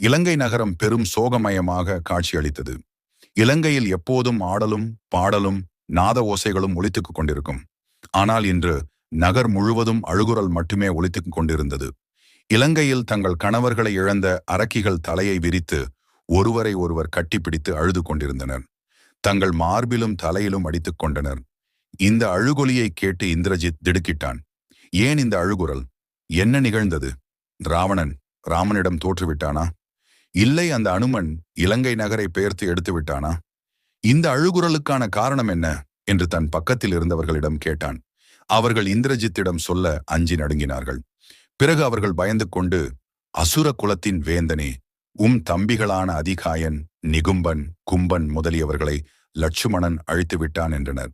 இலங்கை நகரம் பெரும் சோகமயமாக காட்சியளித்தது. இலங்கையில் எப்போதும் ஆடலும் பாடலும் நாத ஓசைகளும் ஒழித்துக் கொண்டிருக்கும். ஆனால் இன்று நகர் முழுவதும் அழுகுரல் மட்டுமே ஒழித்துக் கொண்டிருந்தது. இலங்கையில் தங்கள் கணவர்களை இழந்த அரக்கிகள் தலையை விரித்து ஒருவரை ஒருவர் கட்டிப்பிடித்து அழுது கொண்டிருந்தனர். தங்கள் மார்பிலும் தலையிலும் அடித்துக் கொண்டனர். இந்த அழுகொலியை கேட்டு இந்திரஜித் திடுக்கிட்டான். ஏன் இந்த அழுகுரல்? என்ன நிகழ்ந்தது? ராவணன் ராமனிடம் தோற்றுவிட்டானா? இல்லை அந்த அனுமன் இலங்கை நகரை பெயர்த்து எடுத்து விட்டானா? இந்த அழுகுரலுக்கான காரணம் என்ன? என்று தன் பக்கத்தில் இருந்தவர்களிடம் கேட்டான். அவர்கள் இந்திரஜித்திடம் சொல்ல அஞ்சி நடுங்கினார்கள். பிறகு அவர்கள் பயந்து கொண்டு அசுர குலத்தின் வேந்தனே உம் தம்பிகளான அதிகாயன் நிகும்பன் கும்பன் முதலியவர்களை லட்சுமணன் அழித்து விட்டான் என்றனர்.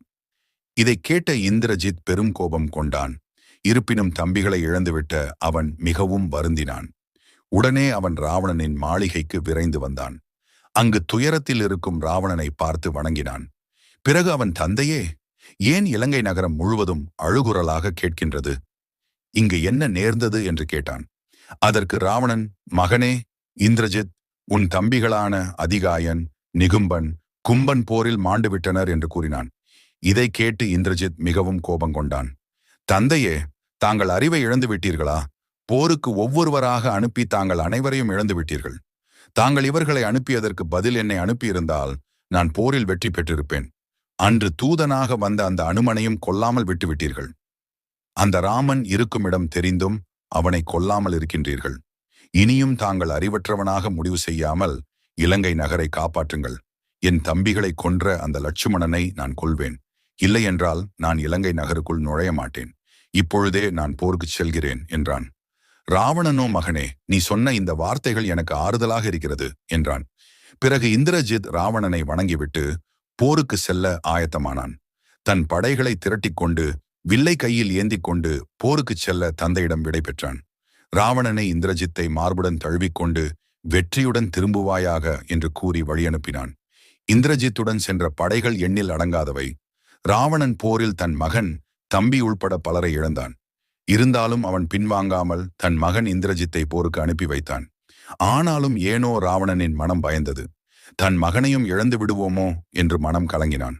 இதை கேட்ட இந்திரஜித் பெரும் கோபம் கொண்டான். இருப்பினும் தம்பிகளை இழந்துவிட்ட அவன் மிகவும் வருந்தினான். உடனே அவன் ராவணனின் மாளிகைக்கு விரைந்து வந்தான். அங்கு துயரத்தில் இருக்கும் ராவணனை பார்த்து வணங்கினான். பிறகு அவன் தந்தையே ஏன் இலங்கை நகரம் முழுவதும் அழுகுரலாக கேட்கின்றது? இங்கு என்ன நேர்ந்தது? என்று கேட்டான். அதற்கு ராவணன் மகனே இந்திரஜித் உன் தம்பிகளான அதிகாயன் நிகும்பன் கும்பன் போரில் மாண்டுவிட்டனர் என்று கூறினான். இதை கேட்டு இந்திரஜித் மிகவும் கோபம் கொண்டான் தந்தையே தாங்கள் அறிவை இழந்து விட்டீர்களா போருக்கு ஒவ்வொருவராக அனுப்பி தாங்கள் அனைவரையும் இழந்து விட்டீர்கள். தாங்கள் இவர்களை அனுப்பியதற்கு பதில் என்னை அனுப்பியிருந்தால் நான் போரில் வெற்றி பெற்றிருப்பேன். அன்று தூதனாக வந்த அந்த அனுமனையும் கொல்லாமல் விட்டுவிட்டீர்கள் அந்த ராமன் இருக்குமிடம் தெரிந்தும் அவனை கொல்லாமல் இருக்கின்றீர்கள். இனியும் தாங்கள் அறிவற்றவனாக முடிவு செய்யாமல் இலங்கை நகரை காப்பாற்றுங்கள். என் தம்பிகளை கொன்ற அந்த லட்சுமணனை நான் கொள்வேன் இல்லையென்றால் நான் இலங்கை நகருக்குள் நுழைய மாட்டேன். இப்பொழுதே நான் போருக்குச் செல்கிறேன் என்றான். ராவணனோ மகனே நீ சொன்ன இந்த வார்த்தைகள் எனக்கு ஆறுதலாக இருக்கிறது என்றான். பிறகு இந்திரஜித் ராவணனை வணங்கிவிட்டு போருக்கு செல்ல ஆயத்தமானான். தன் படைகளை திரட்டிக் கொண்டு வில்லை கையில் ஏந்திக் கொண்டு போருக்குச் செல்ல தந்தையிடம் விடை பெற்றான். ராவணனை இந்திரஜித்தை மார்புடன் தழுவிக்கொண்டு வெற்றியுடன் திரும்புவாயாக என்று கூறி வழியனுப்பினான். இந்திரஜித்துடன் சென்ற படைகள் எண்ணில் அடங்காதவை. ராவணன் போரில் தன் மகன் தம்பி உள்பட பலரை இழந்தான். இருந்தாலும் அவன் பின்வாங்காமல் தன் மகன் இந்திரஜித்தை போருக்கு அனுப்பி வைத்தான். ஆனாலும் ஏனோ ராவணனின் மனம் பயந்தது. தன் மகனையும் இழந்து விடுவோமோ என்று மனம் கலங்கினான்.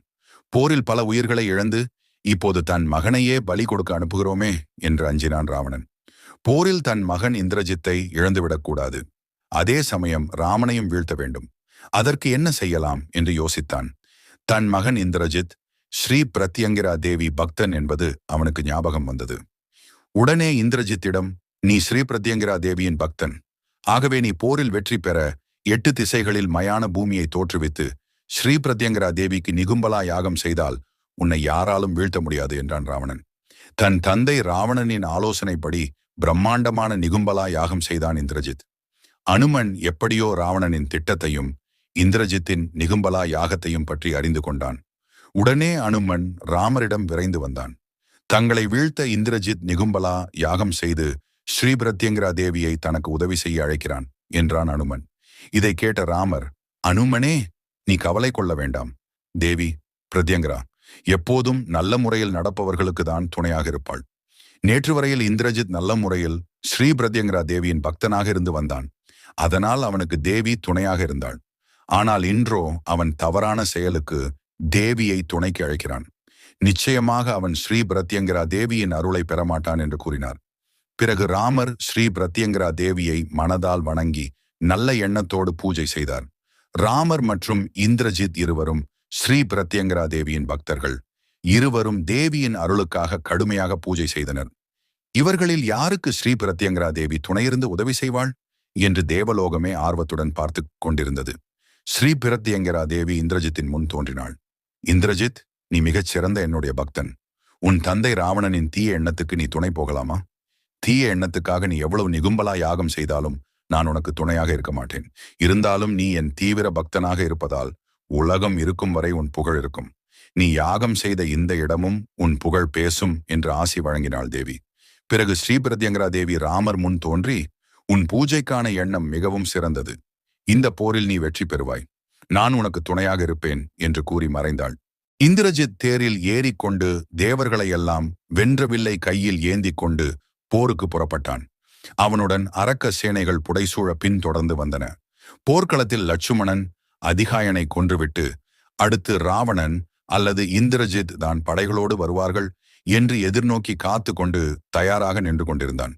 போரில் பல உயிர்களை இழந்து இப்போது தன் மகனையே பலி கொடுக்க அனுப்புகிறோமே என்று அஞ்சினான் ராவணன். போரில் தன் மகன் இந்திரஜித்தை இழந்துவிடக்கூடாது அதே சமயம் ராமனையும் வீழ்த்த வேண்டும். அதற்கு என்ன செய்யலாம் என்று யோசித்தான். தன் மகன் இந்திரஜித் ஸ்ரீ பிரத்யங்கிரா தேவி பக்தன் என்பது அவனுக்கு ஞாபகம் வந்தது. உடனே இந்திரஜித்திடம் நீ ஸ்ரீபிரத்யங்கிரா தேவியின் பக்தன். ஆகவே நீ போரில் வெற்றி பெற எட்டு திசைகளில் மயான பூமியை தோற்றுவித்து ஸ்ரீ பிரத்யங்கரா தேவிக்கு நிகும்பலா யாகம் செய்தால் உன்னை யாராலும் வீழ்த்த முடியாது என்றான் ராவணன். தன் தந்தை ராவணனின் ஆலோசனைப்படி பிரம்மாண்டமான நிகும்பலா யாகம் செய்தான் இந்திரஜித். அனுமன் எப்படியோ ராவணனின் திட்டத்தையும் இந்திரஜித்தின் நிகும்பலா யாகத்தையும் பற்றி அறிந்து கொண்டான். உடனே அனுமன் ராமரிடம் விரைந்து வந்தான். தங்களை வீழ்த்த இந்திரஜித் நிகும்பலா யாகம் செய்து ஸ்ரீ பிரத்யங்கரா தேவியை தனக்கு உதவி செய்ய அழைக்கிறான் என்றான் அனுமன். இதை கேட்ட ராமர் அனுமனே நீ கவலை கொள்ள வேண்டாம். தேவி பிரத்யங்கரா எப்போதும் நல்ல முறையில் நடப்பவர்களுக்கு தான் துணையாக இருப்பாள். நேற்று வரையில் இந்திரஜித் நல்ல முறையில் ஸ்ரீ பிரத்யங்கரா தேவியின் பக்தனாக இருந்து வந்தான். அதனால் அவனுக்கு தேவி துணையாக இருந்தாள். ஆனால் இன்றோ அவன் தவறான செயலுக்கு தேவியை துணைக்கு அழைக்கிறான். நிச்சயமாக அவன் ஸ்ரீ பிரத்யங்கரா தேவியின் அருளை பெறமாட்டான் என்று கூறினார். பிறகு ராமர் ஸ்ரீ பிரத்யங்கரா தேவியை மனதால் வணங்கி நல்ல எண்ணத்தோடு பூஜை செய்தார். ராமர் மற்றும் இந்திரஜித் இருவரும் ஸ்ரீ பிரத்யங்கரா தேவியின் பக்தர்கள். இருவரும் தேவியின் அருளுக்காக கடுமையாக பூஜை செய்தனர். இவர்களில் யாருக்கு ஸ்ரீ பிரத்யங்கரா தேவி துணையிருந்து உதவி செய்வாள்? என்று தேவலோகமே ஆர்வத்துடன் பார்த்து கொண்டிருந்தது. ஸ்ரீ பிரத்யங்கரா தேவி இந்திரஜித்தின் முன் தோன்றினாள். இந்திரஜித் நீ மிகச் சிறந்த என்னுடைய பக்தன். உன் தந்தை ராவணனின் தீய எண்ணத்துக்கு நீ துணை போகலாமா? தீய எண்ணத்துக்காக நீ எவ்வளவு நிகும்பலா யாகம் செய்தாலும் நான் உனக்கு துணையாக இருக்க மாட்டேன். இருந்தாலும் நீ என் தீவிர பக்தனாக இருப்பதால் உலகம் இருக்கும் வரை உன் புகழ் இருக்கும். நீ யாகம் செய்த இந்த இடமும் உன் புகழ் பேசும் என்று ஆசி வழங்கினாள் தேவி. பிறகு ஸ்ரீபிரத்யங்கரா தேவி ராமர் முன் தோன்றி உன் பூஜைக்கான எண்ணம் மிகவும் சிறந்தது. இந்த போரில் நீ வெற்றி பெறுவாய். நான் உனக்கு துணையாக இருப்பேன் என்று கூறி மறைந்தாள். இந்திரஜித் தேரில் ஏறிக்கொண்டு தேவர்களையெல்லாம் வென்றவில்லை கையில் ஏந்தி கொண்டு போருக்கு புறப்பட்டான். அவனுடன் அரக்க சேனைகள் புடைசூழ பின்தொடர்ந்து வந்தன. போர்க்களத்தில் லட்சுமணன் அதிகாயனை கொன்றுவிட்டு அடுத்து ராவணன் அல்லது இந்திரஜித் தான் படைகளோடு வருவார்கள் என்று எதிர்நோக்கி காத்து கொண்டு தயாராக நின்று கொண்டிருந்தான்.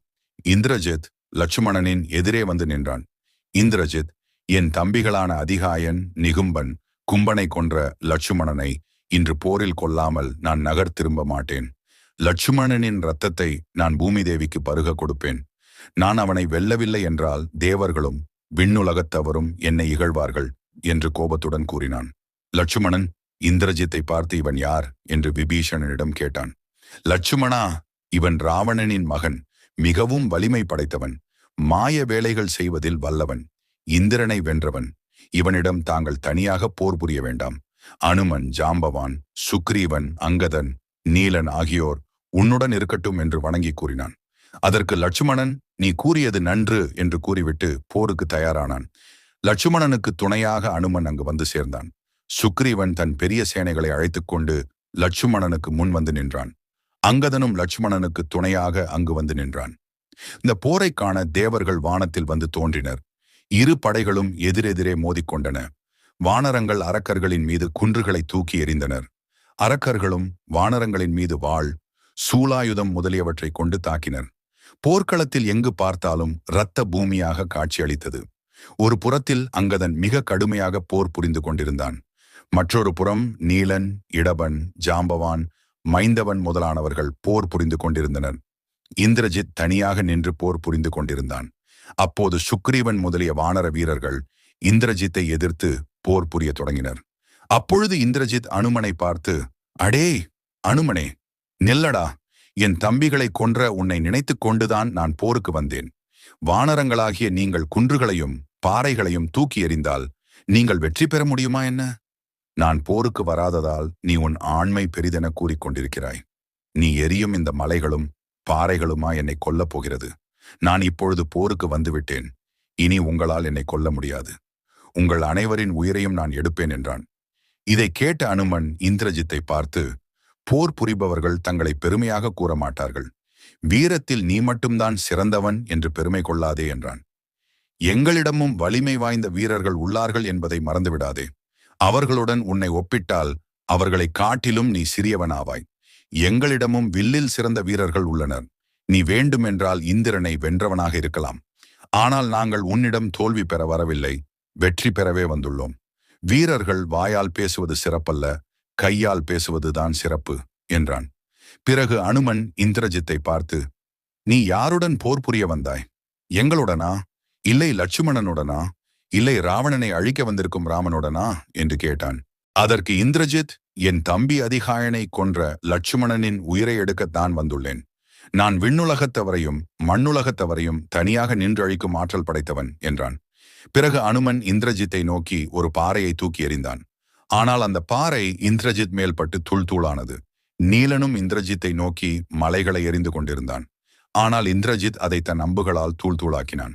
இந்திரஜித் லட்சுமணனின் எதிரே வந்து நின்றான். இந்திரஜித் என் தம்பிகளான அதிகாயன் நிகும்பன் கும்பனை கொன்ற லட்சுமணனை இன்று போரில் கொல்லாமல் நான் நகர் திரும்ப மாட்டேன். லட்சுமணனின் இரத்தத்தை நான் பூமி தேவிக்கு பருக கொடுப்பேன். நான் அவனை வெல்லவில்லை என்றால் தேவர்களும் விண்ணுலகத்தவரும் என்னை இகழ்வார்கள் என்று கோபத்துடன் கூறினான். லட்சுமணன் இந்திரஜித்தை பார்த்து இவன் யார்? என்று விபீஷணனிடம் கேட்டான். லட்சுமணா இவன் ராவணனின் மகன் மிகவும் வலிமை படைத்தவன் மாய வேலைகள் செய்வதில் வல்லவன் இந்திரனை வென்றவன். இவனிடம் தாங்கள் தனியாக போர் புரிய வேண்டாம். அனுமன் ஜாம்பவான் சுக்ரீவன் அங்கதன் நீலன் ஆகியோர் உன்னுடன் இருக்கட்டும் என்று வணங்கி கூறினான். அதற்கு லட்சுமணன் நீ கூறியது நன்று என்று கூறிவிட்டு போருக்கு தயாரானான். லட்சுமணனுக்கு துணையாக அனுமன் அங்கு வந்து சேர்ந்தான். சுக்ரீவன் தன் பெரிய சேனைகளை அழைத்துக் கொண்டு லட்சுமணனுக்கு முன் வந்து நின்றான். அங்கதனும் லட்சுமணனுக்கு துணையாக அங்கு வந்து நின்றான். இந்த போரை காண தேவர்கள் வானத்தில் வந்து தோன்றினர். இரு படைகளும் எதிரெதிரே மோதிக்கொண்டன. வானரங்கள் அரக்கர்களின் மீது குன்றுகளை தூக்கி எறிந்தனர். அரக்கர்களும் வானரங்களின் மீது வாள் சூலாயுதம் முதலியவற்றை கொண்டு தாக்கினர். போர்க்களத்தில் எங்கு பார்த்தாலும் இரத்த பூமியாக காட்சியளித்தது. ஒரு புறத்தில் அங்கதன் மிக கடுமையாக போர் புரிந்து கொண்டிருந்தான். மற்றொரு புறம் நீலன் இடபன் ஜாம்பவான் மைந்தவன் முதலானவர்கள் போர் புரிந்து கொண்டிருந்தனர். இந்திரஜித் தனியாக நின்று போர் புரிந்து கொண்டிருந்தான். அப்போது சுக்ரீவன் முதலிய வானர வீரர்கள் இந்திரஜித்தை எதிர்த்து போர் புரிய தொடங்கினர். அப்பொழுது இந்திரஜித் அனுமனை பார்த்து அடே அனுமனே நில்லடா. என் தம்பிகளை கொன்ற உன்னை நினைத்துக் கொண்டுதான் நான் போருக்கு வந்தேன். வானரங்களாகிய நீங்கள் குன்றுகளையும் பாறைகளையும் தூக்கி எறிந்தால் நீங்கள் வெற்றி பெற முடியுமா என்ன? நான் போருக்கு வராததால் நீ உன் ஆண்மை பெரிதென கூறிக்கொண்டிருக்கிறாய் நீ எரியும் இந்த மலைகளும் பாறைகளுமா என்னை கொல்லப் போகிறது. நான் இப்பொழுது போருக்கு வந்துவிட்டேன். இனி உங்களால் என்னை கொல்ல முடியாது. உங்கள் அனைவரின் உயிரையும் நான் எடுப்பேன் என்றான். இதை கேட்ட அனுமன் இந்திரஜித்தை பார்த்து போர் புரிபவர்கள் தங்களை பெருமையாக கூற மாட்டார்கள் வீரத்தில் நீ மட்டும்தான் சிறந்தவன் என்று பெருமை கொள்ளாதே என்றான். எங்களிடமும் வலிமை வாய்ந்த வீரர்கள் உள்ளார்கள் என்பதை மறந்துவிடாதே. அவர்களுடன் உன்னை ஒப்பிட்டால் அவர்களை காட்டிலும் நீ சிறியவனாவாய். எங்களிடமும் வில்லில் சிறந்த வீரர்கள் உள்ளனர். நீ வேண்டுமென்றால் இந்திரனை வென்றவனாக இருக்கலாம். ஆனால் நாங்கள் உன்னிடம் தோல்வி பெற வரவில்லை. வெற்றி பெறவே வந்துள்ளோம். வீரர்கள் வாயால் பேசுவது சிறப்பல்ல கையால் பேசுவதுதான் சிறப்பு என்றான். பிறகு அனுமன் இந்திரஜித்தை பார்த்து நீ யாருடன் போர் புரிய வந்தாய்? எங்களுடனா? இல்லை லட்சுமணனுடனா? இல்லை ராவணனை அழிக்க வந்திருக்கும் ராமனுடனா? என்று கேட்டான். அதற்கு இந்திரஜித் என் தம்பி அதிகாயனை கொன்ற லட்சுமணனின் உயிரை எடுக்கத்தான் வந்துள்ளேன். நான் விண்ணுலகத்தவரையும் மண்ணுலகத்தவரையும் தனியாக நின்று அழிக்கும் ஆற்றல் படைத்தவன் என்றான். பிறகு அனுமன் இந்திரஜித்தை நோக்கி ஒரு பாறையை தூக்கி எறிந்தான். ஆனால் அந்த பாறை இந்திரஜித் மேல் பட்டு தூள் தூளானது. நீலனும் இந்திரஜித்தை நோக்கி மலைகளை எறிந்து கொண்டிருந்தான். ஆனால் இந்திரஜித் அதை தன் அம்புகளால் தூள் தூளாக்கினான்.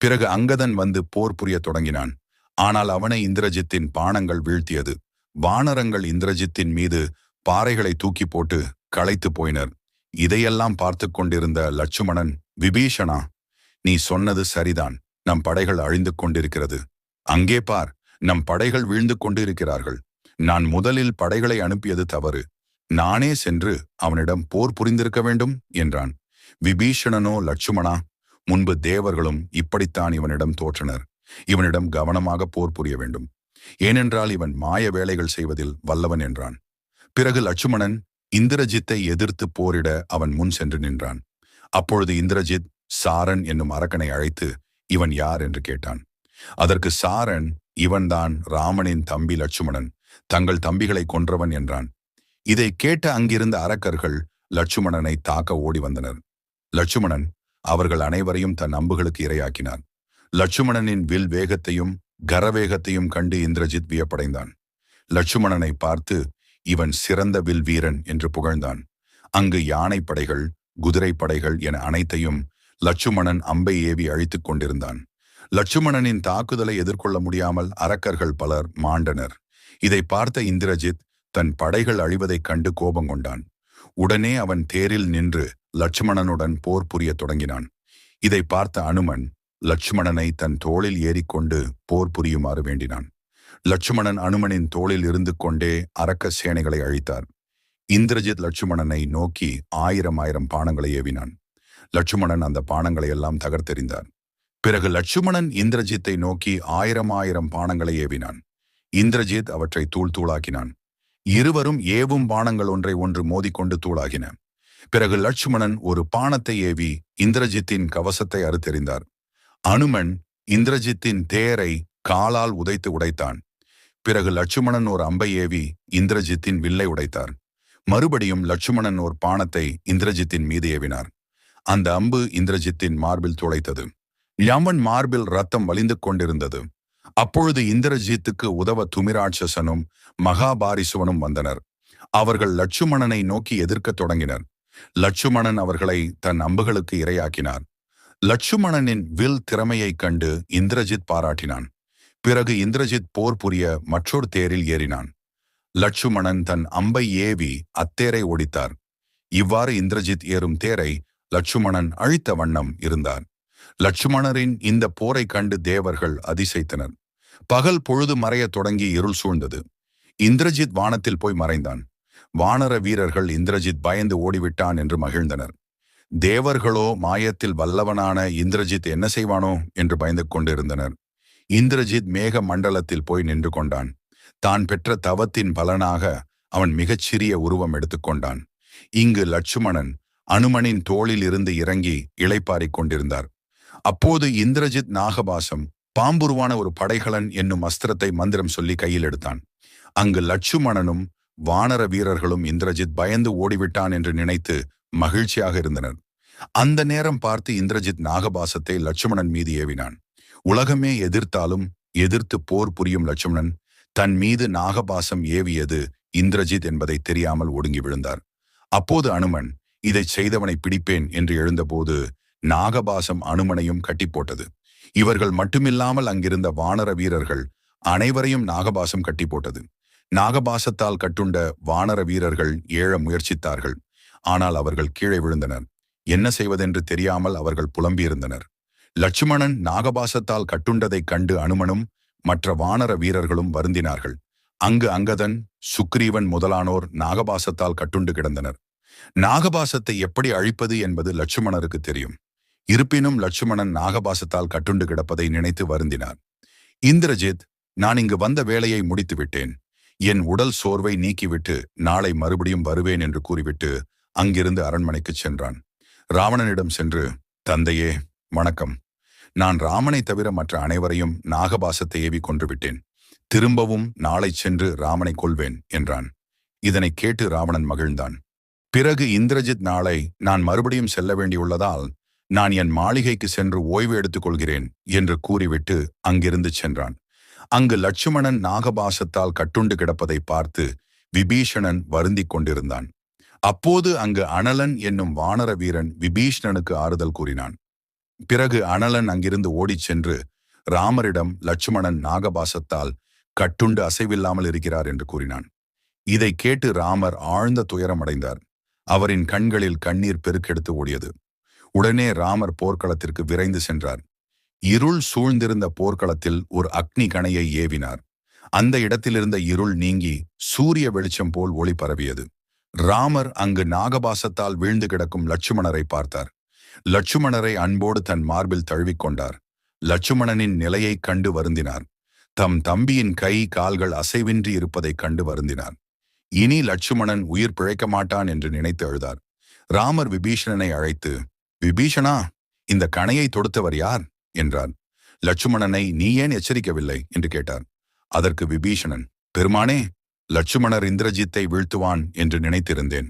பிறகு அங்கதன் வந்து போர் புரிய தொடங்கினான். ஆனால் அவனை இந்திரஜித்தின் பானங்கள் வீழ்த்தியது. வானரங்கள் இந்திரஜித்தின் மீது பாறைகளை தூக்கி போட்டு களைத்து போயினர். இதையெல்லாம் பார்த்து கொண்டிருந்த லட்சுமணன் விபீஷணா நீ சொன்னது சரிதான். நம் படைகள் அழிந்து கொண்டிருக்கிறது. அங்கே பார் நம் படைகள் வீழ்ந்து கொண்டிருக்கிறார்கள். நான் முதலில் படைகளை அனுப்பியது தவறு. நானே சென்று அவனிடம் போர் புரிந்திருக்க வேண்டும் என்றான். விபீஷணனோ லட்சுமணா முன்பு தேவர்களும் இப்படித்தான் இவனிடம் தோற்றனர். இவனிடம் கவனமாக போர் புரிய வேண்டும். ஏனென்றால் இவன் மாய வேலைகள் செய்வதில் வல்லவன் என்றான். பிறகு லட்சுமணன் இந்திரஜித்தை எதிர்த்து போரிட அவன் முன் சென்று நின்றான். அப்பொழுது இந்திரஜித் சாரன் என்னும் அரக்கனை அழைத்து இவன் யார் என்று கேட்டான். அதற்கு சாரன் இவன்தான் ராமனின் தம்பி லட்சுமணன். தங்கள் தம்பிகளை கொன்றவன் என்றான். இதை கேட்ட அங்கிருந்த அரக்கர்கள் லட்சுமணனை தாக்க ஓடி வந்தனர். லட்சுமணன் அவர்கள் அனைவரையும் தன் அம்புகளுக்கு இரையாக்கினான். லட்சுமணனின் வில் வேகத்தையும் கரவேகத்தையும் கண்டு இந்திரஜித் வியப்படைந்தான். லட்சுமணனை பார்த்து இவன் சிறந்த வில் வீரன் என்று புகழ்ந்தான். அங்கு யானை படைகள் குதிரை படைகள் என அனைத்தையும் லட்சுமணன் அம்பை ஏவி அழித்துக் கொண்டிருந்தான். லட்சுமணனின் தாக்குதலை எதிர்கொள்ள முடியாமல் அரக்கர்கள் பலர் மாண்டனர். இதை பார்த்த இந்திரஜித் தன் படைகள் அழிவதைக் கண்டு கோபம் கொண்டான். உடனே அவன் தேரில் நின்று லட்சுமணனுடன் போர் புரிய தொடங்கினான். இதை பார்த்த அனுமன் லட்சுமணனை தன் தோளில் ஏறிக்கொண்டு போர் புரியுமாறு வேண்டினான். லட்சுமணன் அனுமனின் தோளில் இருந்து கொண்டே அரக்க சேனைகளை அழித்தார். இந்திரஜித் லட்சுமணனை நோக்கி ஆயிரம் ஆயிரம் பானங்களை ஏவினான். லட்சுமணன் அந்த பானங்களை எல்லாம் தகர்த்தெறிந்தான். பிறகு லட்சுமணன் இந்திரஜித்தை நோக்கி ஆயிரம் ஆயிரம் பானங்களை ஏவினான். இந்திரஜித் அவற்றை தூள் தூளாக்கினான். இருவரும் ஏவும் பானங்கள் ஒன்றை ஒன்று மோதிக்கொண்டு தூளாகின. பிறகு லட்சுமணன் ஒரு பானத்தை ஏவி இந்திரஜித்தின் கவசத்தை அறுத்தெறிந்தார். அனுமன் இந்திரஜித்தின் தேரை காலால் உதைத்து உடைத்தான். பிறகு லட்சுமணன் ஒரு அம்பை ஏவி இந்திரஜித்தின் வில்லை உடைத்தார். மறுபடியும் லட்சுமணன் ஒரு பானத்தை இந்திரஜித்தின் மீது ஏவினார். அந்த அம்பு இந்திரஜித்தின் மார்பில் துளைத்தது. யமன் மார்பில் ரத்தம் வலிந்து கொண்டிருந்தது. அப்பொழுது இந்திரஜித்துக்கு உதவ துமிராட்சசனும் மகாபாரிசுவனும் வந்தனர். அவர்கள் லட்சுமணனை நோக்கி எதிர்க்கத் தொடங்கினர். லட்சுமணன் அவர்களை தன் அம்புகளுக்கு இரையாக்கினார். லட்சுமணனின் வில் திறமையைக் கண்டு இந்திரஜித் பாராட்டினான். பிறகு இந்திரஜித் போர் புரிய மற்றொரு தேரில் ஏறினான். லட்சுமணன் தன் அம்பை ஏவி அத்தேரை ஓடித்தார் இவ்வாறு இந்திரஜித் ஏறும் தேரை லட்சுமணன் அழித்த வண்ணம் இருந்தான். லட்சுமணரின் இந்த போரை கண்டு தேவர்கள் அதிசைத்தனர் பகல் பொழுது மறையத் தொடங்கி இருள் சூழ்ந்தது. இந்திரஜித் வானத்தில் போய் மறைந்தான். வானர வீரர்கள் இந்திரஜித் பயந்து ஓடிவிட்டான் என்று மகிழ்ந்தனர். தேவர்களோ மாயத்தில் வல்லவனான இந்திரஜித் என்ன செய்வானோ என்று பயந்து கொண்டிருந்தனர். இந்திரஜித் மேக மண்டலத்தில் போய் நின்று கொண்டான். தான் பெற்ற தவத்தின் பலனாக அவன் மிகச்சிறிய உருவம் எடுத்துக்கொண்டான் இங்கு லட்சுமணன் அனுமனின் தோளில் இருந்து இறங்கி இளைப்பாரிக் கொண்டிருந்தார். அப்போது இந்திரஜித் நாகபாசம் பாம்புருவான ஒரு படைகளன் என்னும் அஸ்திரத்தை மந்திரம் சொல்லி கையில் எடுத்தான். அங்கு லட்சுமணனும் வானர வீரர்களும் இந்திரஜித் பயந்து ஓடிவிட்டான் என்று நினைத்து மகிழ்ச்சியாக இருந்தனர். அந்த நேரம் பார்த்து இந்திரஜித் நாகபாசத்தை லட்சுமணன் மீது ஏவினான். உலகமே எதிர்த்தாலும் எதிர்த்து போர் புரியும் லட்சுமணன் தன் மீது நாகபாசம் ஏவியது இந்திரஜித் என்பதை தெரியாமல் ஒடுங்கி விழுந்தார். அப்போது அனுமன் இதைச் செய்தவனை பிடிப்பேன் என்று எழுந்தபோது நாகபாசம் அனுமனையும் கட்டி போட்டது இவர்கள் மட்டுமில்லாமல் அங்கிருந்த வானர வீரர்கள் அனைவரையும் நாகபாசம் கட்டி போட்டது நாகபாசத்தால் கட்டுண்ட வானர வீரர்கள் ஏழ முயற்சித்தார்கள். ஆனால் அவர்கள் கீழே விழுந்தனர். என்ன செய்வதென்று தெரியாமல் அவர்கள் புலம்பியிருந்தனர். லட்சுமணன் நாகபாசத்தால் கட்டுண்டதைக் கண்டு அனுமனும் மற்ற வானர வீரர்களும் வருந்தினார்கள். அங்கு அங்கதன் சுக்ரீவன் முதலானோர் நாகபாசத்தால் கட்டுண்டு கிடந்தனர். நாகபாசத்தை எப்படி அழிப்பது என்பது லட்சுமணருக்கு தெரியும். இருப்பினும் லட்சுமணன் நாகபாசத்தால் கட்டுண்டு கிடப்பதை நினைத்து வருந்தினார். இந்திரஜித் நான் இங்கு வந்த வேலையை முடித்து விட்டேன் என் உடல் சோர்வை நீக்கிவிட்டு நாளை மறுபடியும் வருவேன் என்று கூறிவிட்டு அங்கிருந்து அரண்மனைக்குச் சென்றான். ராவணனிடம் சென்று தந்தையே வணக்கம். நான் ராமனை தவிர மற்ற அனைவரையும் நாகபாசத்தை ஏவி கொன்றுவிட்டேன். திரும்பவும் நாளை சென்று ராமனை கொள்வேன் என்றான். இதனை கேட்டு ராவணன் மகிழ்ந்தான். பிறகு இந்திரஜித் நாளை நான் மறுபடியும் செல்ல வேண்டியுள்ளதால் நான் என் மாளிகைக்கு சென்று ஓய்வு எடுத்துக் கொள்கிறேன் என்று கூறிவிட்டு அங்கிருந்து சென்றான். அங்கு லட்சுமணன் நாகபாசத்தால் கட்டுண்டு கிடப்பதை பார்த்து விபீஷணன் வருந்திக் கொண்டிருந்தான். அப்போது அங்கு அனலன் என்னும் வானர வீரன் விபீஷணனுக்கு ஆறுதல் கூறினான். பிறகு அனலன் அங்கிருந்து ஓடிச் சென்று ராமரிடம் லட்சுமணன் நாகபாசத்தால் கட்டுண்டு அசைவில்லாமல் இருக்கிறார் என்று கூறினான். இதை கேட்டு ராமர் ஆழ்ந்த துயரமடைந்தார். அவரின் கண்களில் கண்ணீர் பெருக்கெடுத்து ஓடியது. உடனே ராமர் போர்க்களத்திற்கு விரைந்து சென்றார். இருள் சூழ்ந்திருந்த போர்க்களத்தில் ஒரு அக்னி கணையை ஏவினார். அந்த இடத்திலிருந்த இருள் நீங்கி சூரிய வெளிச்சம் போல் ஒளி பரவியது. ராமர் அங்கு நாகபாசத்தால் வீழ்ந்து கிடக்கும் லட்சுமணரை பார்த்தார். லட்சுமணரை அன்போடு தன் மார்பில் தழுவிக்கொண்டார் லட்சுமணனின் நிலையைக் கண்டு வருந்தினார். தம் தம்பியின் கை கால்கள் அசைவின்றி இருப்பதைக் கண்டு வருந்தினார். இனி லட்சுமணன் உயிர் பிழைக்க மாட்டான் என்று நினைத்து அழுதார். ராமர் விபீஷணனை அழைத்து விபீஷணா இந்த கணையை தொடுத்தவர் யார்? என்றார். லட்சுமணனை நீ ஏன் எச்சரிக்கவில்லை? என்று கேட்டார். அதற்கு விபீஷணன் பெருமானே லட்சுமணர் இந்திரஜித்தை வீழ்த்துவான் என்று நினைத்திருந்தேன்.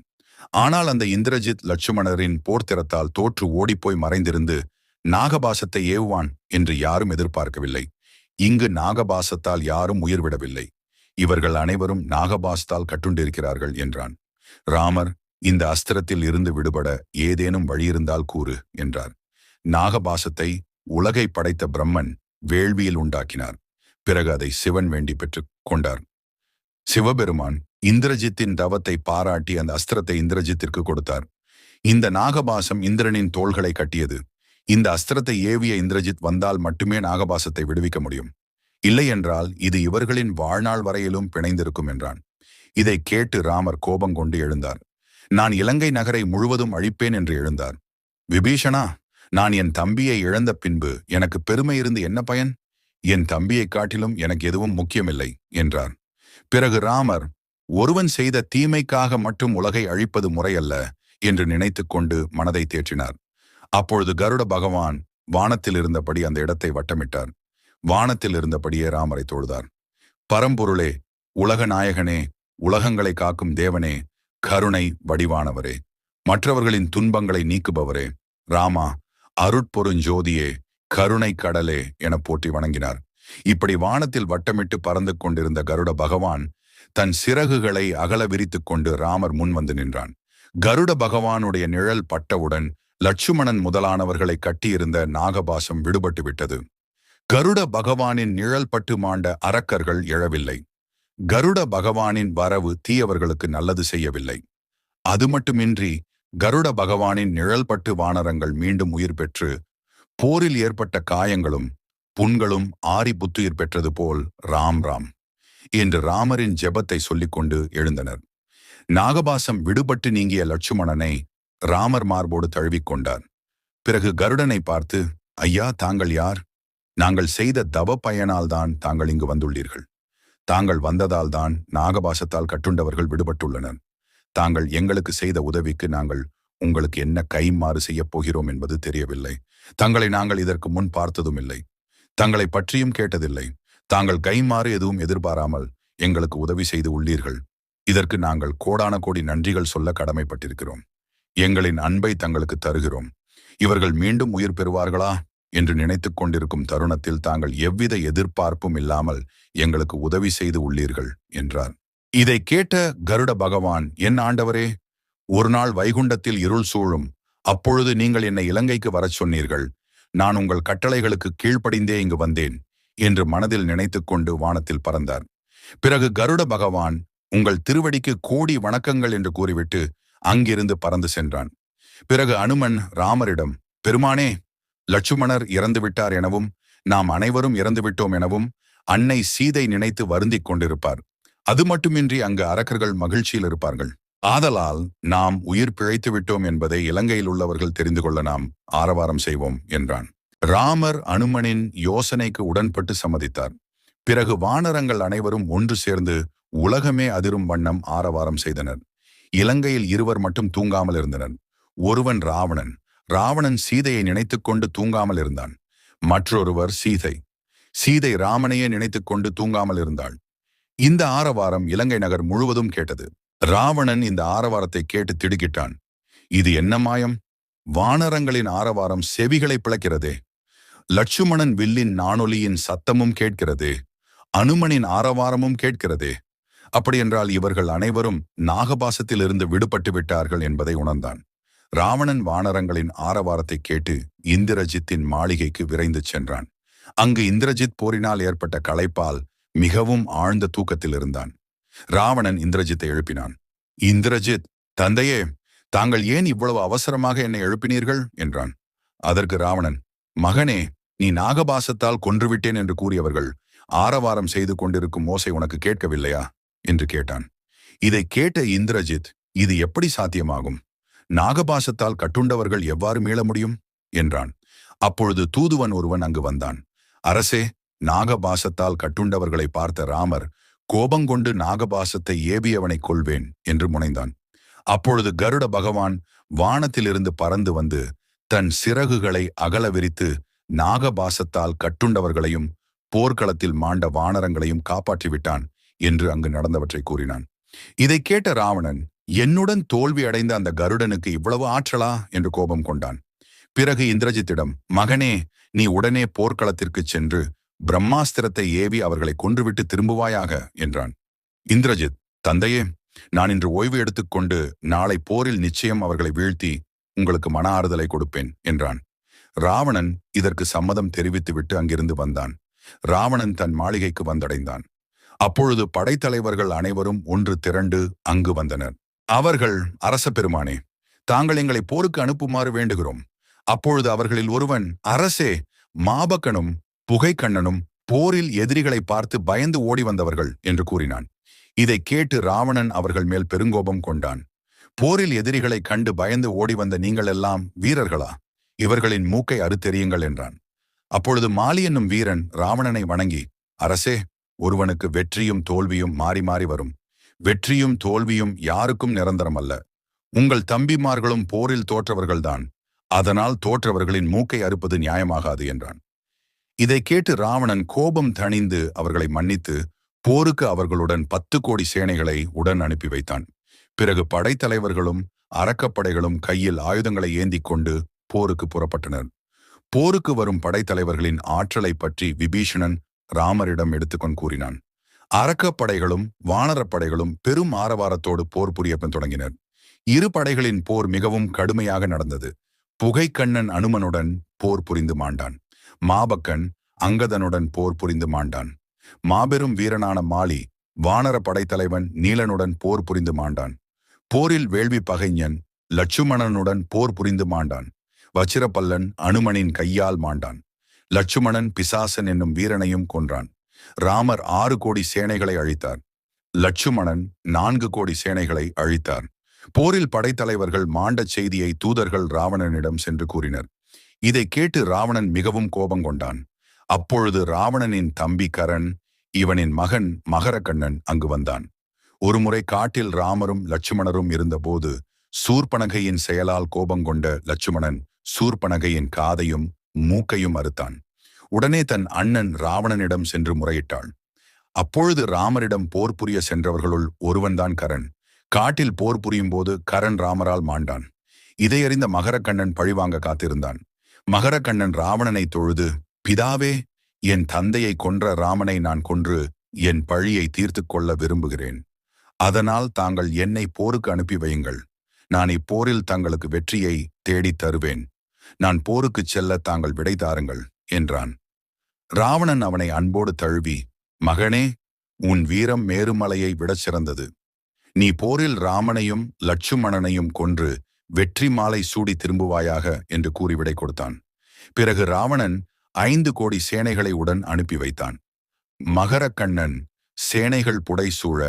ஆனால் அந்த இந்திரஜித் லட்சுமணரின் போர்த்திறத்தால் தோற்று ஓடிப்போய் மறைந்திருந்து நாகபாசத்தை ஏவுவான் என்று யாரும் எதிர்பார்க்கவில்லை. இங்கு நாகபாசத்தால் யாரும் உயிர்விடவில்லை இவர்கள் அனைவரும் நாகபாஸ்தால் கட்டுண்டிருக்கிறார்கள் என்றான். ராமர் இந்த அஸ்திரத்தில் இருந்து விடுபட ஏதேனும் வழியிருந்தால் கூறு என்றார். நாகபாசத்தை உலகை படைத்த பிரம்மன் வேள்வியில் உண்டாக்கினார். பிறகு அதை சிவன் வேண்டி பெற்றுக் கொண்டார். சிவபெருமான் இந்திரஜித்தின் தவத்தை பாராட்டி அந்த அஸ்திரத்தை இந்திரஜித்திற்கு கொடுத்தார். இந்த நாகபாசம் இந்திரனின் தோள்களை கட்டியது. இந்த அஸ்திரத்தை ஏவிய இந்திரஜித் வந்தால் மட்டுமே நாகபாசத்தை விடுவிக்க முடியும். இல்லையென்றால் இது இவர்களின் வாழ்நாள் வரையிலும் பிணைந்திருக்கும் என்றான். இதை கேட்டு ராமர் கோபம் கொண்டு எழுந்தார். நான் இலங்கை நகரை முழுவதும் அழிப்பேன் என்று எழுந்தார். விபீஷணா நான் என் தம்பியை இழந்த பின்பு எனக்கு பெருமை இருந்து என்ன பயன்? என் தம்பியைக் காட்டிலும் எனக்கு எதுவும் முக்கியமில்லை என்றார். பிறகு ராமர் ஒருவன் செய்த தீமைக்காக மட்டும் உலகை அழிப்பது முறையல்ல என்று நினைத்துக் கொண்டு மனதை தேற்றினார். அப்பொழுது கருட பகவான் வானத்தில் இருந்தபடி அந்த இடத்தை வட்டமிட்டார். வானத்தில் இருந்தபடியே ராமரை தொழுதார். பரம்பொருளே உலக நாயகனே உலகங்களை காக்கும் தேவனே கருணை வடிவானவரே மற்றவர்களின் துன்பங்களை நீக்குபவரே ராமா அருட்பொருஞ்சோதியே கருணை கடலே என போற்றி வணங்கினார். இப்படி வானத்தில் வட்டமிட்டு பறந்து கொண்டிருந்த கருட பகவான் தன் சிறகுகளை அகல விரித்துக் கொண்டு ராமர் முன் வந்து நின்றான். கருட பகவானுடைய நிழல் பட்டவுடன் லட்சுமணன் முதலானவர்களை கட்டியிருந்த நாகபாசம் விடுபட்டு விட்டது. கருட பகவானின் நிழல் பட்டு மாண்ட அரக்கர்கள் எழவில்லை. கருட பகவானின் வரவு தீயவர்களுக்கு நல்லது செய்யவில்லை. அது மட்டுமின்றி கருட பகவானின் நிழல்பட்டு வானரங்கள் மீண்டும் உயிர் பெற்று போரில் ஏற்பட்ட காயங்களும் புண்களும் ஆரி புத்துயிர் பெற்றது போல் ராம் ராம் என்று ராமரின் ஜெபத்தை சொல்லிக்கொண்டு எழுந்தனர். நாகபாசம் விடுபட்டு நீங்கிய லட்சுமணனை ராமர் மார்போடு தழுவிக்கொண்டார். பிறகு கருடனை பார்த்து ஐயா தாங்கள் யார்? நாங்கள் செய்த தவ பயனால்தான் தாங்கள் இங்கு வந்துள்ளீர்கள். தாங்கள் வந்ததால்தான் நாகபாசத்தால் கட்டுண்டவர்கள் விடுபட்டுள்ளனர். தாங்கள் எங்களுக்கு செய்த உதவிக்கு நாங்கள் உங்களுக்கு என்ன கைமாறு செய்யப் போகிறோம் என்பது தெரியவில்லை. தங்களை நாங்கள் இதற்கு முன் பார்த்ததும் இல்லை தங்களை பற்றியும் கேட்டதில்லை. தாங்கள் கைமாறு எதுவும் எதிர்பாராமல் எங்களுக்கு உதவி செய்து உள்ளீர்கள். இதற்கு நாங்கள் கோடான கோடி நன்றிகள் சொல்ல கடமைப்பட்டிருக்கிறோம். எங்களின் அன்பை தங்களுக்கு தருகிறோம். இவர்கள் மீண்டும் உயிர் பெறுவார்களா? என்று நினைத்துக் கொண்டிருக்கும் தருணத்தில் தாங்கள் எவ்வித எதிர்பார்ப்பும் இல்லாமல் எங்களுக்கு உதவி செய்து உள்ளீர்கள் என்றார். இதை கேட்ட கருட பகவான் என் ஆண்டவரே ஒரு நாள் வைகுண்டத்தில் இருள் சூழும். அப்பொழுது நீங்கள் என்னை இலங்கைக்கு வரச் சொன்னீர்கள். நான் உங்கள் கட்டளைகளுக்கு கீழ்ப்படிந்தே இங்கு வந்தேன் என்று மனதில் நினைத்துக்கொண்டு வானத்தில் பறந்தார். பிறகு கருட பகவான் உங்கள் திருவடிக்கு கோடி வணக்கங்கள் என்று கூறிவிட்டு அங்கிருந்து பறந்து சென்றான். பிறகு அனுமன் ராமரிடம் பெருமானே லட்சுமணர் இறந்துவிட்டார் எனவும் நாம் அனைவரும் இறந்துவிட்டோம் எனவும் அன்னை சீதை நினைத்து வருந்திக் கொண்டிருப்பார். அது மட்டுமின்றி அங்கு அரக்கர்கள் மகிழ்ச்சியில் இருப்பார்கள். ஆதலால் நாம் உயிர் பிழைத்து விட்டோம் என்பதை இலங்கையில் உள்ளவர்கள் தெரிந்து கொள்ள நாம் ஆரவாரம் செய்வோம் என்றான். ராமர் அனுமனின் யோசனைக்கு உடன்பட்டு சம்மதித்தார். பிறகு வானரங்கள் அனைவரும் ஒன்று சேர்ந்து உலகமே அதிரும் வண்ணம் ஆரவாரம் செய்தனர். இலங்கையில் இருவர் மட்டும் தூங்காமல் இருந்தனர். ஒருவன் ராவணன் ராவணன் சீதையை நினைத்துக் கொண்டு தூங்காமல் இருந்தான். மற்றொருவர் சீதை. சீதை ராமனையே நினைத்துக் கொண்டு தூங்காமல் இருந்தாள். இந்த ஆரவாரம் இலங்கை நகர் முழுவதும் கேட்டது. ராவணன் இந்த ஆரவாரத்தை கேட்டு திடுக்கிட்டான். இது என்ன மாயம்? வானரங்களின் ஆரவாரம் செவிகளை பிளக்கிறதே. லட்சுமணன் வில்லின் நாணொலியின் சத்தமும் கேட்கிறதே. அனுமனின் ஆரவாரமும் கேட்கிறதே. அப்படியென்றால் இவர்கள் அனைவரும் நாகபாசத்திலிருந்து விடுபட்டு விட்டார்கள் என்பதை உணர்ந்தான். ராவணன் வானரங்களின் ஆரவாரத்தை கேட்டு இந்திரஜித்தின் மாளிகைக்கு விரைந்து சென்றான். அங்கு இந்திரஜித் போரினால் ஏற்பட்ட களைப்பால் மிகவும் ஆழ்ந்த தூக்கத்தில் இருந்தான். ராவணன் இந்திரஜித்தை எழுப்பினான். இந்திரஜித் தந்தையே தாங்கள் ஏன் இவ்வளவு அவசரமாக என்னை எழுப்பினீர்கள்? என்றான். அதற்கு ராவணன் மகனே நீ நாகபாசத்தால் கொன்றுவிட்டேன் என்று கூறியவர்கள் ஆரவாரம் செய்து கொண்டிருக்கும் ஓசை உனக்கு கேட்கவில்லையா? என்று கேட்டான். இதை கேட்ட இந்திரஜித் இது எப்படி சாத்தியமாகும்? நாகபாசத்தால் கட்டுண்டவர்கள் எவ்வாறு மீள முடியும்? என்றான். அப்பொழுது தூதுவன் ஒருவன் அங்கு வந்தான். அரசே நாகபாசத்தால் கட்டுண்டவர்களை பார்த்த ராமர் கோபங்கொண்டு நாகபாசத்தை ஏவியவனை கொள்வேன் என்று முனைந்தான். அப்பொழுது கருட பகவான் வானத்திலிருந்து பறந்து வந்து தன் சிறகுகளை அகல விரித்து நாகபாசத்தால் கட்டுண்டவர்களையும் போர்க்களத்தில் மாண்ட வானரங்களையும் காப்பாற்றிவிட்டான் என்று அங்கு நடந்தவற்றை கூறினான். இதை கேட்ட ராவணன் என்னுடன் தோல்வி அடைந்த அந்த கருடனுக்கு இவ்வளவு ஆற்றலா? என்று கோபம் கொண்டான். பிறகு இந்திரஜித்திடம் மகனே நீ உடனே போர்க்களத்திற்கு சென்று பிரம்மாஸ்திரத்தை ஏவி அவர்களை கொன்றுவிட்டு திரும்புவாயாக? என்றான். இந்திரஜித் தந்தையே நான் இன்று ஓய்வு எடுத்துக்கொண்டு நாளை போரில் நிச்சயம் அவர்களை வீழ்த்தி உங்களுக்கு மன ஆறுதலை கொடுப்பேன் என்றான். ராவணன் இதற்கு சம்மதம் தெரிவித்துவிட்டு அங்கிருந்து வந்தான். ராவணன் தன் மாளிகைக்கு வந்தடைந்தான். அப்பொழுது படைத்தலைவர்கள் அனைவரும் ஒன்று திரண்டு அங்கு வந்தனர். அவர்கள் அரச பெருமானே தாங்கள் எங்களை போருக்கு அனுப்புமாறு வேண்டுகிறோம். அப்பொழுது அவர்களில் ஒருவன் அரசே மாபக்கனும் புகைக்கண்ணனும் போரில் எதிரிகளை பார்த்து பயந்து ஓடி வந்தவர்கள் என்று கூறினான். இதை கேட்டு ராவணன் அவர்கள் மேல் பெருங்கோபம் கொண்டான். போரில் எதிரிகளை கண்டு பயந்து ஓடி வந்த நீங்கள் எல்லாம் வீரர்களா? இவர்களின் மூக்கை அறுத்தெறியுங்கள் என்றான். அப்பொழுது மாலி என்னும் வீரன் ராவணனை வணங்கி அரசே ஒருவனுக்கு வெற்றியும் தோல்வியும் மாறி மாறி வரும். வெற்றியும் தோல்வியும் யாருக்கும் நிரந்தரம் அல்ல உங்கள் தம்பிமார்களும் போரில் தோற்றவர்கள்தான். அதனால் தோற்றவர்களின் மூக்கை அறுப்பது நியாயமாகாது என்றான். இதை கேட்டு ராவணன் கோபம் தணிந்து அவர்களை மன்னித்து போருக்கு அவர்களுடன் பத்து கோடி சேனைகளை உடன் அனுப்பி வைத்தான். பிறகு படைத்தலைவர்களும் அறக்கப்படைகளும் கையில் ஆயுதங்களை ஏந்திக் கொண்டு போருக்கு புறப்பட்டனர். போருக்கு வரும் படைத்தலைவர்களின் ஆற்றலை பற்றி விபீஷணன் ராமரிடம் எடுத்துக்கொண்டு கூறினான். அறக்கப்படைகளும் வானரப்படைகளும் பெரும் ஆரவாரத்தோடு போர் புரிய தொடங்கினர். இரு படைகளின் போர் மிகவும் கடுமையாக நடந்தது. புகைக்கண்ணன் அனுமனுடன் போர் புரிந்து மாண்டான். மாபக்கன் அங்கதனுடன் போர் புரிந்து மாண்டான். மாபெரும் வீரனான மாலி வானர படைத்தலைவன் நீலனுடன் போர் புரிந்து மாண்டான். போரில் வேள்வி பகைஞன் லட்சுமணனுடன் போர் புரிந்து மாண்டான். வச்சிரப்பல்லன் அனுமனின் கையால் மாண்டான். லட்சுமணன் பிசாசன் என்னும் வீரனையும் கொன்றான். ராமர் ஆறு கோடி சேனைகளை அழித்தார். லட்சுமணன் நான்கு கோடி சேனைகளை அழித்தார். போரில் படைத்தலைவர்கள் மாண்டச் செய்தியை தூதர்கள் ராவணனிடம் சென்று கூறினர். இதை கேட்டு ராவணன் மிகவும் கோபம் கொண்டான். அப்பொழுது ராவணனின் தம்பி கரண் இவனின் மகன் மகரக்கண்ணன் அங்கு வந்தான். ஒருமுறை காட்டில் ராமரும் லட்சுமணரும் இருந்தபோது சூர்பனகையின் செயலால் கோபம் கொண்ட லட்சுமணன் சூர்பனகையின் காதையும் மூக்கையும் அறுத்தான். உடனே தன் அண்ணன் ராவணனிடம் சென்று முறையிட்டாள். அப்பொழுது ராமரிடம் போர் புரிய சென்றவர்களுள் ஒருவன்தான் கரண். காட்டில் போர் புரியும் போது கரண் ராமரால் மாண்டான். இதையறிந்த மகரக்கண்ணன் பழிவாங்க காத்திருந்தான். மகரக்கண்ணன் ராவணனை தொழுது பிதாவே என் தந்தையை கொன்ற ராமனை நான் கொன்று என் பழியை தீர்த்து கொள்ள விரும்புகிறேன். அதனால் தாங்கள் என்னை போருக்கு அனுப்பி வையுங்கள். நான் இப்போரில் தங்களுக்கு வெற்றியை தேடித் தருவேன். நான் போருக்குச் செல்ல தாங்கள் விடை தாருங்கள் என்றான். ராவணன் அவனை அன்போடு தழுவி மகனே உன் வீரம் மேருமலையை விடச் சிறந்தது. நீ போரில் ராமனையும் லட்சுமணனையும் கொன்று வெற்றி மாலை சூடி திரும்புவாயாக என்று கூறி விடை கொடுத்தான். பிறகு ராவணன் ஐந்து கோடி சேனைகளை உடன் அனுப்பி வைத்தான். மகரக்கண்ணன் சேனைகள் புடை சூழ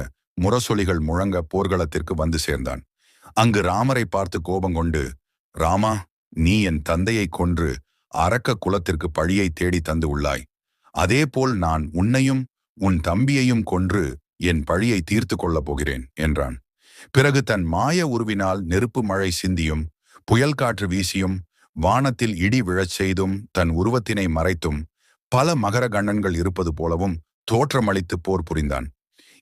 முரசொலிகள் முழங்க போர்க்களத்திற்கு வந்து சேர்ந்தான். அங்கு ராமரை பார்த்து கோபம் கொண்டு ராமா நீ என் தந்தையை கொன்று அரக்க குலத்திற்கு பழியை தேடி தந்து உள்ளாய். அதேபோல் நான் உன்னையும் உன் தம்பியையும் கொன்று என் பழியை தீர்த்து கொள்ளப் போகிறேன் என்றான். பிறகு தன் மாய உருவினால் நெருப்பு மழை சிந்தியும் புயல் காற்று வீசியும் வானத்தில் இடி விழச் செய்தும் தன் உருவத்தினை மறைத்தும் பல மகர கண்ணன்கள் இருப்பது போலவும் தோற்றமளித்து போர் புரிந்தான்.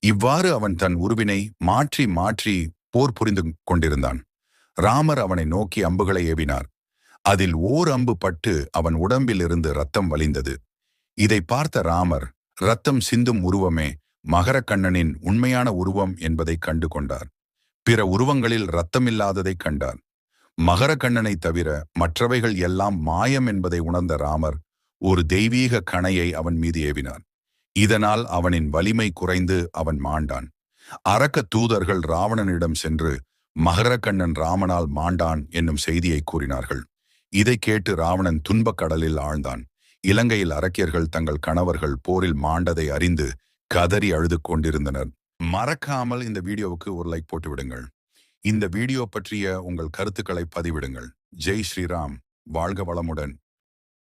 இவ்வாறு அவன் தன் உருவினை மாற்றி மாற்றி போர் புரிந்து கொண்டிருந்தான். ராமர் அவனை நோக்கி அம்புகளை ஏவினார். அதில் ஓர் அம்பு பட்டு அவன் உடம்பிலிருந்து ரத்தம் வலிந்தது இதை பார்த்த ராமர் ரத்தம் சிந்தும் உருவமே மகரக்கண்ணனின் உண்மையான உருவம் என்பதை கண்டு கொண்டார் பிற உருவங்களில் ரத்தமில்லாததைக் கண்டார். மகரக்கண்ணனை தவிர மற்றவைகள் எல்லாம் மாயம் என்பதை உணர்ந்த ராமர் ஒரு தெய்வீக கணையை அவன் மீது ஏவினார் இதனால் அவனின் வலிமை குறைந்து அவன் மாண்டான். அரக்க தூதர்கள் ராவணனிடம் சென்று மகரக்கண்ணன் ராமனால் மாண்டான் என்னும் செய்தியை கூறினார்கள். இதை கேட்டு ராவணன் துன்பக் கடலில் ஆழ்ந்தான். இலங்கையில் அரக்கியர்கள் தங்கள் கணவர்கள் போரில் மாண்டதை அறிந்து கதறி அழுது கொண்டிருந்தனர். மறக்காமல் இந்த வீடியோவுக்கு ஒரு லைக் போட்டு விடுங்கள் இந்த வீடியோ பற்றிய உங்கள் கருத்துக்களை பதிவிடுங்கள். ஜெய் ஸ்ரீராம். வாழ்க வளமுடன்.